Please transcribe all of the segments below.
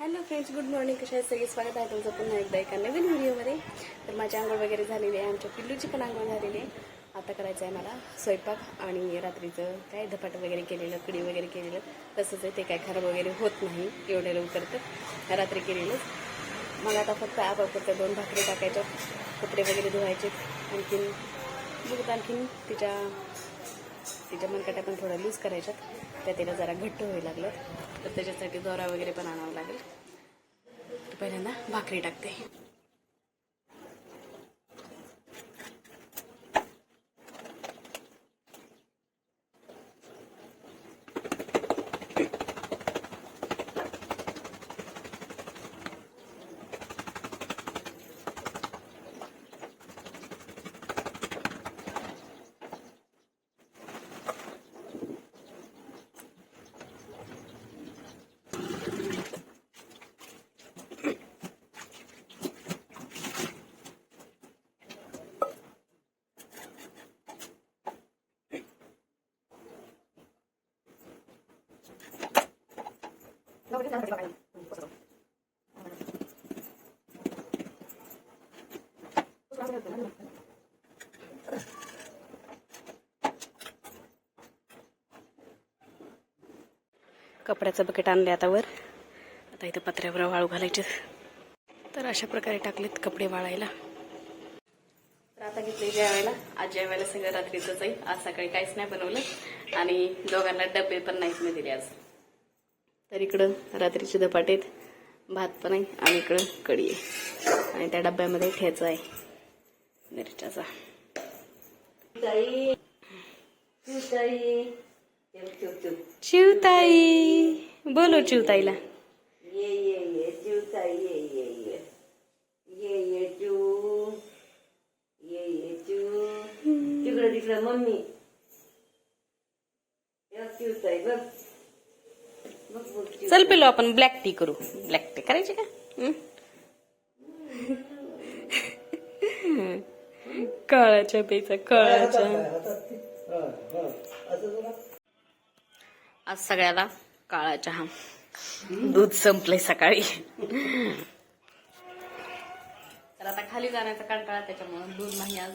Hello friends good morning कशा आहे सगळे? स्वागत आहे तुमचं पुन्हा एकदा एका नवीन व्हिडिओमध्ये. तर माझी आंघोळ वगैरे झालेली आहे आमच्या पिल्लूची पण आंघोळ झालेली आहे. आता करायचं आहे मला स्वयंपाक आणि रात्रीचं काय धपाट वगैरे केलेलं कडी वगैरे केलेलं. तसंच आहे ते काय खराब वगैरे होत नाही एवढ्या लवकर तर. रात्री केलेलंच. मला आता फक्त आपापच्या दोन भाकरी टाकायच्या कपडे वगैरे धुवायचे. आणखीन बघत आणखीन तिच्या तिच्या मनकाट्या पण थोड्या लूज करायच्यात. त्या तिला जरा घट्ट व्हायला लागलं तर त्याच्यासाठी दोरा वगैरे पण आणावं लागेल. पहिल्यांदा भाकरी टाकते. कपड्याचं बकेट आणले आता वर. आता इथं पत्र्यावर वाळू घालायचे. तर अशा प्रकारे टाकलेत कपडे वाळायला. तर आता घेतले जेवायला. आज जेवायला सगळं रात्रीचंच आहे. आज सकाळी काहीच नाही बनवलं. आणि दोघांना डबे पण नाहीत मी दिले आज. तर इकडं रात्रीचे धपाटे आहेत. भात पण आहे. आणि इकडं कढी आहे. आणि त्या डब्यामध्ये ठेचा आहे. मिरच्याचा. चिवताई बोलो चिवताईला ये ये ये. चिव ताई ये ये ये. ये ये चू. ये ये चू. तिकडं तिकडं मम्मी. चिव ताई बघ. चल पेलो आपण ब्लॅक टी करू. ब्लॅक टी करायची का? कळाच्या पेचा कळाच्या आज सगळ्याला काळा चहा दूध संपलंय सकाळी. तर आता खाली जाण्याचा कंटाळा त्याच्यामुळे दूध नाही आज.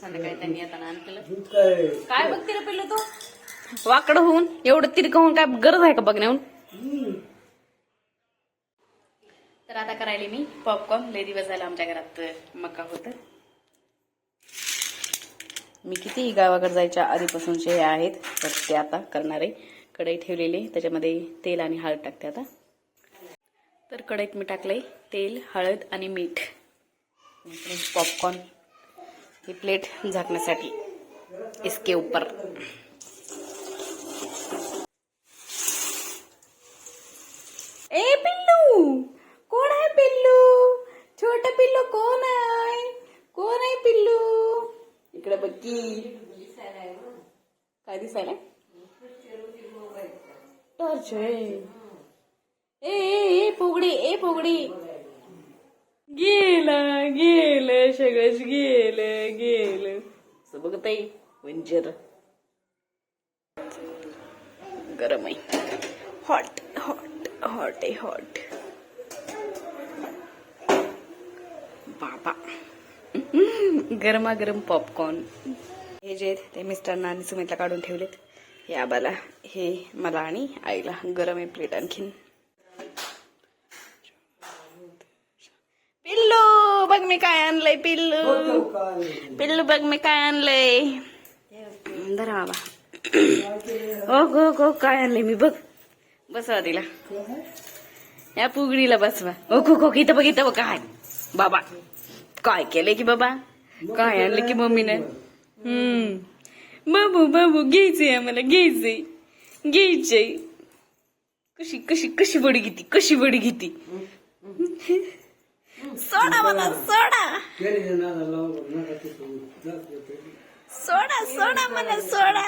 संध्याकाळी त्यांनी येताना आणलेलं काय? बघते रे पहिलं तो? वाकडं होऊन एवढं तिरक होऊन काय गरज आहे का बघण्याहून? तर आता करायले मी पॉपकॉर्न लय दिवस झाला आमच्या घरात मका होत. मी किती गावाकडे जायच्या आधीपासूनचे हे आहेत तर ते आता करणार आहे. कढई ठेवलेली त्याच्यामध्ये तेल आणि हळद टाकते आता. तर कढईत मी टाकलंय तेल हळद आणि मीठ. पॉपकॉर्न ही प्लेट झाकण्यासाठी. इसके ऊपर ए पिल्लू कोण आहे पिल्लू छोट पिल्लू कोण आहे कोण आहे पिल्लू इकडे बघी काय दिसायला टॉर्च ए ए ए फुगडी ए फुगडी. गेलं गेलं सगळंच गेलं गेलं. बघत आहे वंजर गरम आहे. हॉट हॉट हॉट आहे हॉट बाबा. गरमागरम पॉपकॉर्न हे जे आहेत ते मिस्टरांना आणि सुमितला काढून ठेवलेत. हे आबाला हे मला आणि आईला गरम आहे प्लेट आणखीन. पिल्लू बघ मी काय आणलंय पिल्लू. पिल्लू? बघ मी काय आणलंय. धरा बाबा. ओ गो गो काय आणलंय मी बघ. बसवा तिला. या पुगडीला बसवा. ओ खो खो इथं बघ इथं बघ काय? बाबा काय केलंय की बाबा? काय आणलं की मम्मीनं? हम्म बाबू बाबू घ्यायचंय आम्हाला घ्यायचंय घ्यायचंय कशी कशी कशी बडी घेती कशी बडी घेती सोडा मला सोडा सोडा सोडा मला सोडा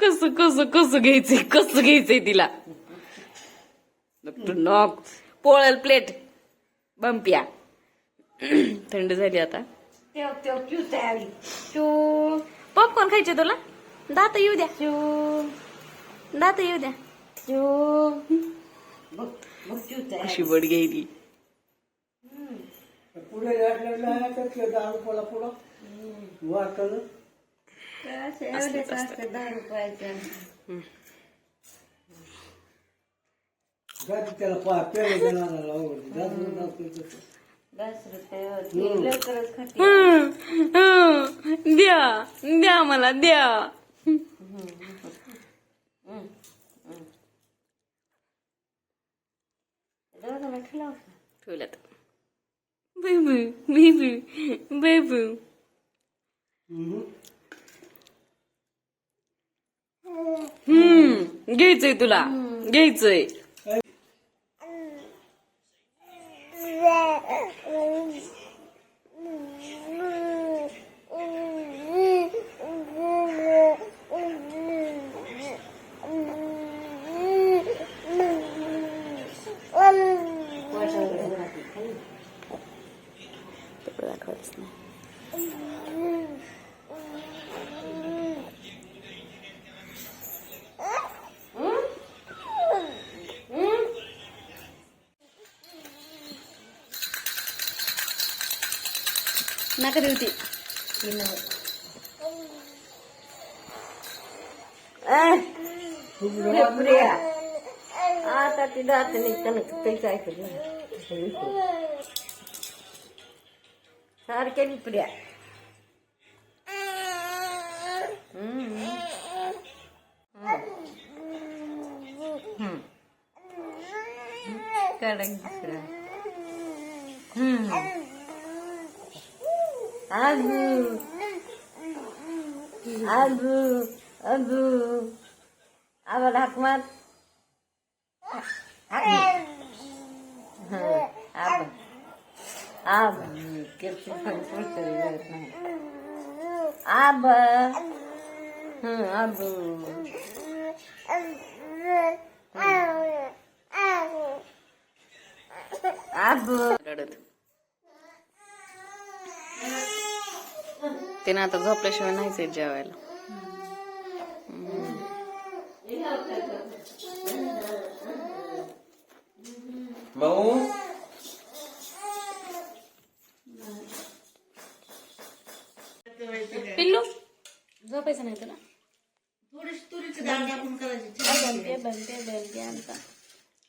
कस कस कस घ्यायचंय कस घ्यायचंय तिला नॉक पोळल प्लेट बंपिया थंड झाली आता. पॉपकॉर्न खायचे तुला? दात येऊ द्या. दात येऊ द्या. अशी बड घ्यायली. पुढे दहा रुपयाला पुढं. वाटलं त्याला द्या. द्या मला द्या. ठेवल्यात बेबू बेबू बेबू. हम्म. घ्यायचंय तुला घ्यायचंय. नका देऊ ती प्रिया आता ती दात निघताना पैसे ऐकलं सारखे प्रिया कडक दुसरा आबू आबू आबू आवाज हाक मार आब आब हं रडत तिने आता झोपल्याशिवाय नाहीच येत जेवायला. भाऊ? पिल्लू? झोपायचं नाही तुला? बनते बनते बनते आमचा.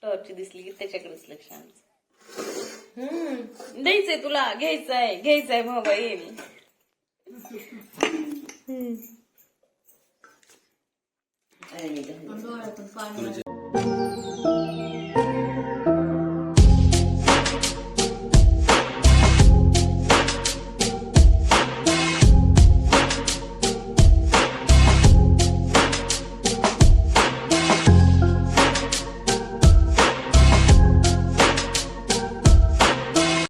टॉर्च दिसली की त्याच्याकडेच लक्ष आमचं. हम्म द्यायचंय तुला घ्यायचंय घ्यायचंय मोबाईल. आणि